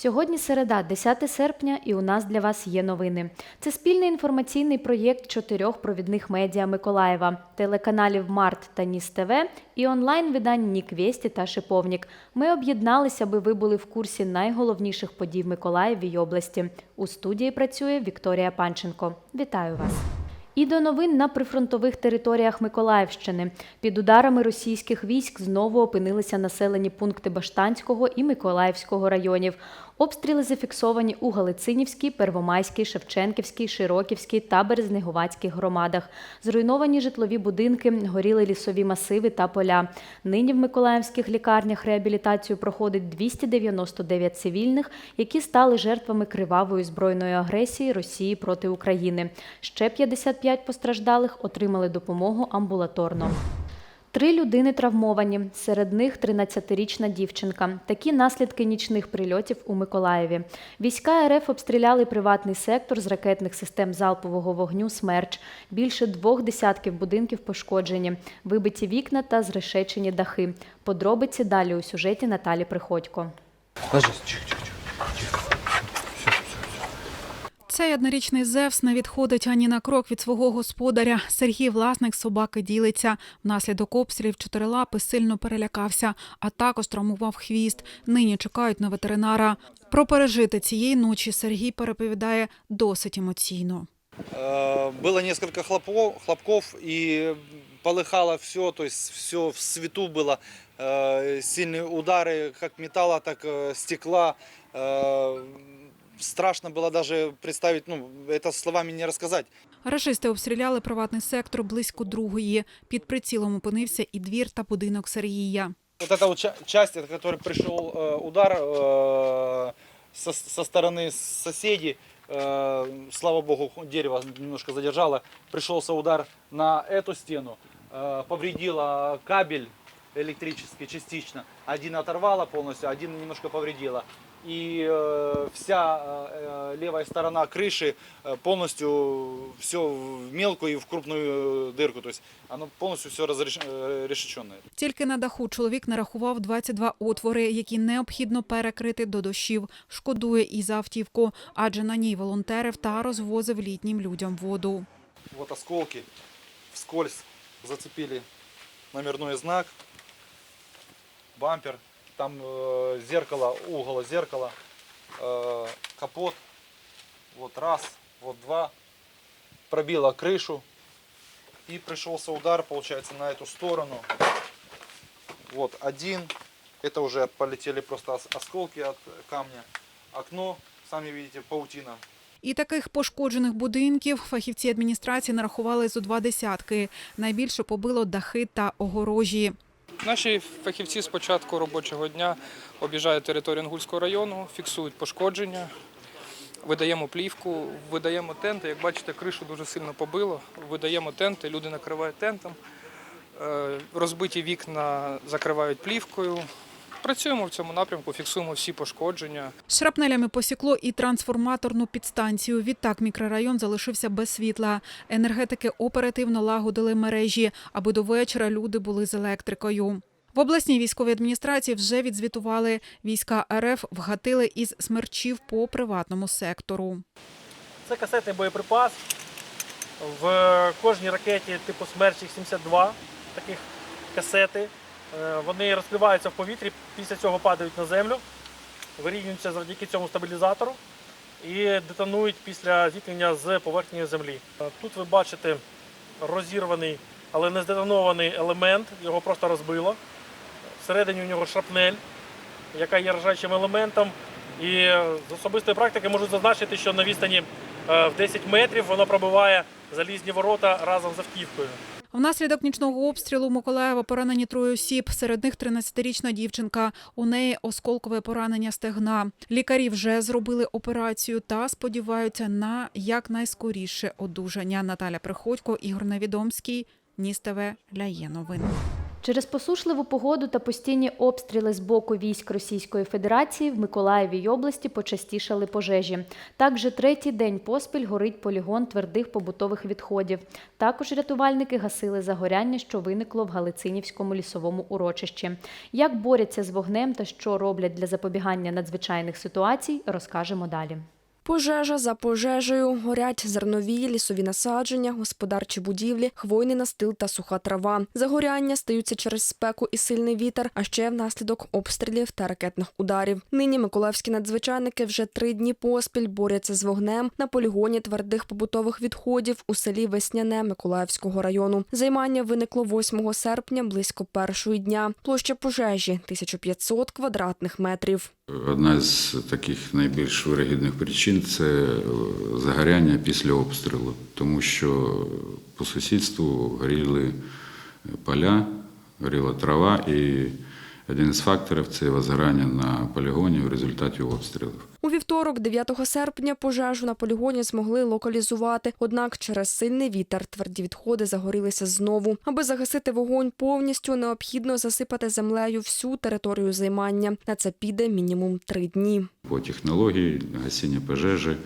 Сьогодні середа, 10 серпня, і у нас для вас є новини. Це спільний інформаційний проєкт чотирьох провідних медіа Миколаєва, телеканалів Март та Ніс ТВ і онлайн-видань Нік Вєсті та Шиповнік. Ми об'єдналися, аби ви були в курсі найголовніших подій в Миколаєві й області. У студії працює Вікторія Панченко. Вітаю вас! І до новин на прифронтових територіях Миколаївщини. Під ударами російських військ знову опинилися населені пункти Баштанського і Миколаївського районів. Обстріли зафіксовані у Галицинівській, Первомайській, Шевченківській, Широківській та Березнегувацьких громадах. Зруйновані житлові будинки, горіли лісові масиви та поля. Нині в миколаївських лікарнях реабілітацію проходить 299 цивільних, які стали жертвами кривавої збройної агресії Росії проти України. Ще 55 постраждалих отримали допомогу амбулаторно. Три людини травмовані, серед них 13-річна дівчинка. Такі наслідки нічних прильотів у Миколаєві. Війська РФ обстріляли приватний сектор з ракетних систем залпового вогню «Смерч». Більше двох десятків будинків пошкоджені, вибиті вікна та зрешечені дахи. Подробиці далі у сюжеті Наталі Приходько. Ложись, тихо, тихо, тихо. Цей однорічний Зевс не відходить ані на крок від свого господаря. Сергій, власник собаки, ділиться. Внаслідок обстрілів чотирилапи сильно перелякався, а також травмував хвіст. Нині чекають на ветеринара. Про пережити цієї ночі Сергій переповідає досить емоційно. Э, Было несколько хлопов, хлопков и полыхало все, то есть все в свету было. Э, Сильные удары как металла, так э, стекла. Э, Страшно было даже представить, ну, это словами не рассказать. Рашисти обстріляли приватний сектор близько другої. Під прицілом опинився і двір та будинок Сергія. Вот эта вот ча- часть, от которой пришел э, удар э, со, со стороны соседей, э, слава богу, дерево немножко задержало, пришелся удар на эту стену, э, повредило кабель электрический частично, один оторвало полностью, один немножко повредило. И э, вся э, левая сторона крыши э, полностью все в мелкую и в крупную дырку, то есть оно полностью все разрешеченное. Тільки на даху чоловік нарахував 22 отвори, які необхідно перекрити до дощів. Шкодує і за автівку, адже на ній волонтерив та розвозив літнім людям воду. Вот осколки вскользь зацепили номерной знак, бампер, там э, зеркало, угол зеркала, э, капот, вот раз, вот два, пробило крышу и пришелся удар, получается, на эту сторону. Вот один, это уже полетели просто ос- осколки от камня, окно, сами видите, паутина І таких пошкоджених будинків фахівці адміністрації нарахували зо два десятки. Найбільше побило дахи та огорожі. Наші фахівці з початку робочого дня об'їжджають територію Інгульського району, фіксують пошкодження, видаємо плівку, видаємо тенти. Як бачите, кришу дуже сильно побило. Видаємо тенти, люди накривають тентом, Е, розбиті вікна закривають плівкою. Працюємо в цьому напрямку, фіксуємо всі пошкодження. Шрапнелями посікло і трансформаторну підстанцію. Відтак мікрорайон залишився без світла. Енергетики оперативно лагодили мережі, аби до вечора люди були з електрикою. В обласній військовій адміністрації вже відзвітували. Війська РФ вгатили із смерчів по приватному сектору. Це касетний боєприпас. В кожній ракеті типу Смерч 72 таких касети. Е, Вони розкриваються в повітрі, після цього падають на землю, вирівнюються завдяки цьому стабілізатору і детонують після зіткнення з поверхні землі. Е, Тут ви бачите розірваний, але не здетонований елемент, його просто розбило. Всередині у нього шрапнель, яка є ржачим елементом. І з особистої практики можу зазначити, що на відстані е, в 10 метрів воно пробиває залізні ворота разом з автівкою. Внаслідок нічного обстрілу Миколаєва поранені троє осіб. Серед них 13-річна дівчинка. У неї осколкове поранення стегна. Лікарі вже зробили операцію та сподіваються на якнайскоріше одужання. Наталя Приходько, Ігор Невідомський, Ніс ТВ для є. Через посушливу погоду та постійні обстріли з боку військ Російської Федерації в Миколаєвій області почастішали пожежі. Так вже третій день поспіль горить полігон твердих побутових відходів. Також рятувальники гасили загоряння, що виникло в Галицинівському лісовому урочищі. Як борються з вогнем та що роблять для запобігання надзвичайних ситуацій, розкажемо далі. Пожежа за пожежею горять зернові, лісові насадження, господарчі будівлі, хвойний настил та суха трава. Загоряння стаються через спеку і сильний вітер, а ще внаслідок обстрілів та ракетних ударів. Нині миколаївські надзвичайники вже три дні поспіль борються з вогнем на полігоні твердих побутових відходів у селі Весняне Миколаївського району. Займання виникло 8 серпня близько першої дня. Площа пожежі 1500 квадратних метрів. Одна з таких найбільш вирогідних причин це е, загоряння після обстрілу, тому що по сусідству горіли поля, горіла трава, і один із факторів це возгорання на полігоні в результаті обстрілів. У вівторок, 9 серпня, пожежу на полігоні змогли локалізувати. Однак через сильний вітер тверді відходи загорілися знову. Аби загасити вогонь повністю, необхідно засипати землею всю територію займання. На це піде мінімум три дні. По технології гасіння пожежі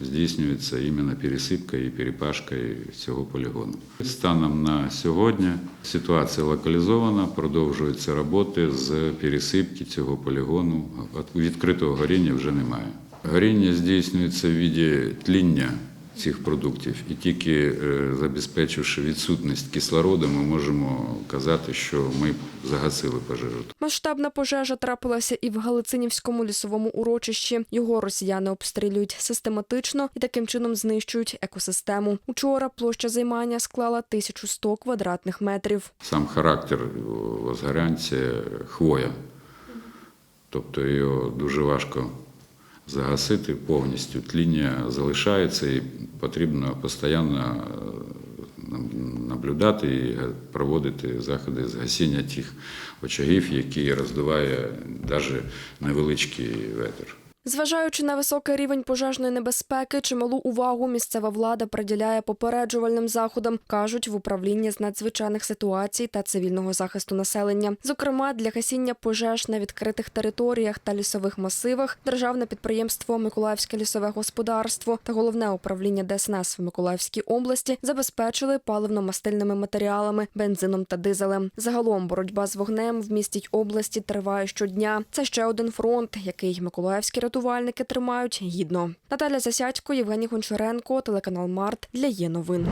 здійснюється іменно пересипка і перепашка цього полігону. Станом на сьогодні ситуація локалізована, продовжуються роботи з пересипки цього полігону. Відкритого горіння вже немає. Горіння здійснюється в віді тління цих продуктів, і тільки е, забезпечивши відсутність кислороду, ми можемо казати, що ми загасили пожежу. Масштабна пожежа трапилася і в Галицинівському лісовому урочищі. Його росіяни обстрілюють систематично і таким чином знищують екосистему. Учора площа займання склала 1100 квадратних метрів. Сам характер возгорянь це хвоя. Тобто його дуже важко загасити повністю. Тління залишається і потрібно постійно е, наблюдати і проводити заходи з гасіння тих очагів, які роздуває навіть невеличкий ветер. Зважаючи на високий рівень пожежної небезпеки, чималу увагу місцева влада приділяє попереджувальним заходам, кажуть в управлінні з надзвичайних ситуацій та цивільного захисту населення. Зокрема, для гасіння пожеж на відкритих територіях та лісових масивах державне підприємство Миколаївське лісове господарство та головне управління ДСНС в Миколаївській області забезпечили паливно-мастильними матеріалами, бензином та дизелем. Загалом боротьба з вогнем в місті області триває щодня. Це ще один фронт, який миколаївські рятувальники тримають гідно. Наталя Засядько, Євгеній Гончаренко, телеканал Март для є новин.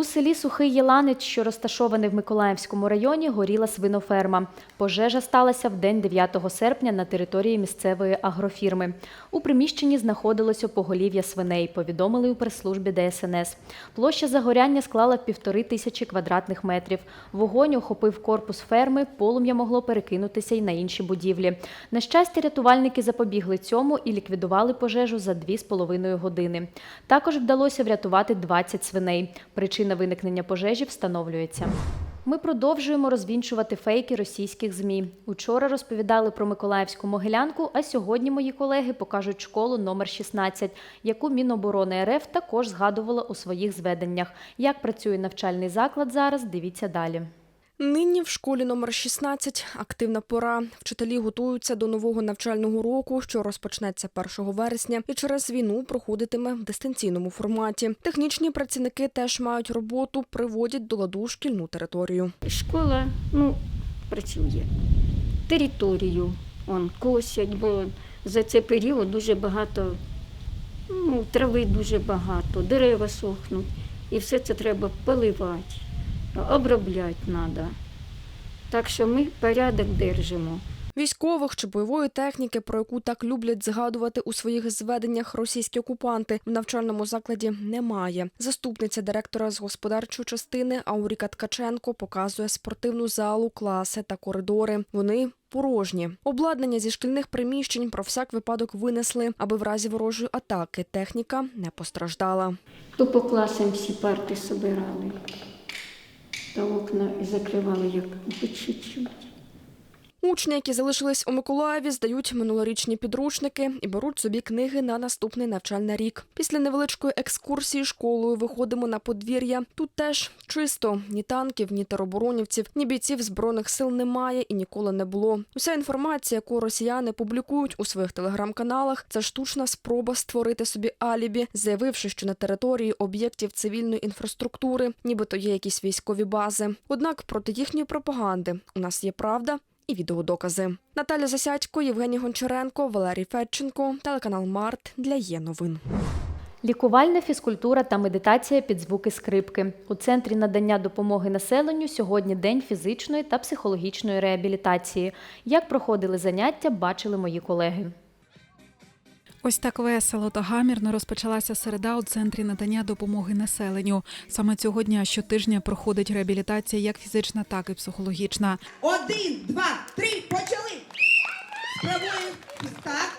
У селі Сухий Єланець, що розташований в Миколаївському районі, горіла свиноферма. Пожежа сталася в день 9 серпня на території місцевої агрофірми. У приміщенні знаходилося поголів'я свиней, повідомили у прес-службі ДСНС. Площа загоряння склала півтори тисячі квадратних метрів. Вогонь охопив корпус ферми, полум'я могло перекинутися й на інші будівлі. На щастя, рятувальники запобігли цьому і ліквідували пожежу за дві з половиною години. Також вдалося врятувати 20 свиней. Причина виникнення пожежі встановлюється. Ми продовжуємо розвінчувати фейки російських ЗМІ. Учора розповідали про Миколаївську могилянку, а сьогодні мої колеги покажуть школу номер 16, яку Міноборони РФ також згадувала у своїх зведеннях. Як працює навчальний заклад зараз, дивіться далі. Нині в школі номер 16 активна пора. Вчителі готуються до нового навчального року, що розпочнеться 1 вересня, і через війну проходитиме в дистанційному форматі. Технічні працівники теж мають роботу, приводять до ладу шкільну територію. Школа ну, працює. Територію он, косять, бо за цей період дуже багато, ну, трави дуже багато, дерева сохнуть. І все це треба поливати, обробляти треба. Так що ми порядок держимо. Військових чи бойової техніки, про яку так люблять згадувати у своїх зведеннях російські окупанти, в навчальному закладі немає. Заступниця директора з господарчої частини Ауріка Ткаченко показує спортивну залу, класи та коридори. Вони порожні. Обладнання зі шкільних приміщень про всяк випадок винесли, аби в разі ворожої атаки техніка не постраждала. То по класам всі парти собирали, та окна і закривали, як по чуть-чуть. Учні, які залишились у Миколаєві, здають минулорічні підручники і беруть собі книги на наступний навчальний рік. Після невеличкої екскурсії школою виходимо на подвір'я. Тут теж чисто ні танків, ні тероборонівців, ні бійців збройних сил немає і ніколи не було. Уся інформація, яку росіяни публікують у своїх телеграм-каналах, це штучна спроба створити собі алібі, заявивши, що на території об'єктів цивільної інфраструктури, нібито є якісь військові бази. Однак проти їхньої пропаганди у нас є правда і відеодокази. Наталя Засядько, Євгеній Гончаренко, Валерій Федченко, телеканал Март для є новин. Лікувальна фізкультура та медитація під звуки скрипки. У центрі надання допомоги населенню сьогодні день фізичної та психологічної реабілітації. Як проходили заняття, бачили мої колеги. Ось так весело та гамірно розпочалася середа у центрі надання допомоги населенню. Саме цього дня щотижня проходить реабілітація як фізична, так і психологічна. Один, два, три, почали. Спробуємо. Так.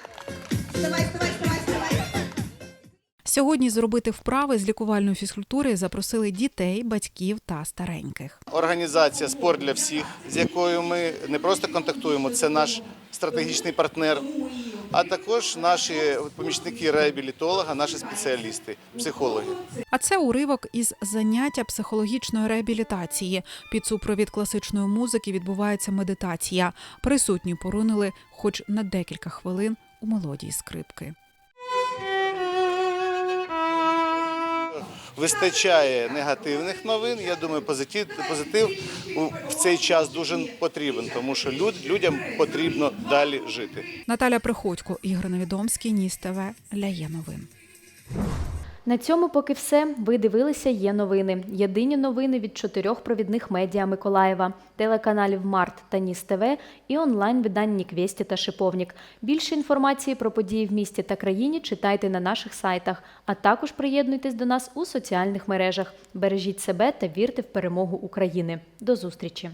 Вставай, вставай, вставай, вставай. Сьогодні зробити вправи з лікувальної фізкультури запросили дітей, батьків та стареньких. Організація Спорт для всіх, з якою ми не просто контактуємо, це наш стратегічний партнер, а також наші помічники реабілітолога, наші спеціалісти, психологи. А це уривок із заняття психологічної реабілітації. Під супровід класичної музики відбувається медитація. Присутні порунили хоч на декілька хвилин у мелодії скрипки. Вистачає негативних новин. Я думаю, позитив, позитив в цей час дуже потрібен, тому що люд, людям потрібно далі жити. Наталя Приходько, Ігор Невідомський, Ніс ТВ, Ляє новин. На цьому поки все. Ви дивилися є новини. Єдині новини від чотирьох провідних медіа Миколаєва, телеканалів Март та Ніс ТВ і онлайн видань Ніквесті та Шиповник. Більше інформації про події в місті та країні читайте на наших сайтах, а також приєднуйтесь до нас у соціальних мережах. Бережіть себе та вірте в перемогу України. До зустрічі!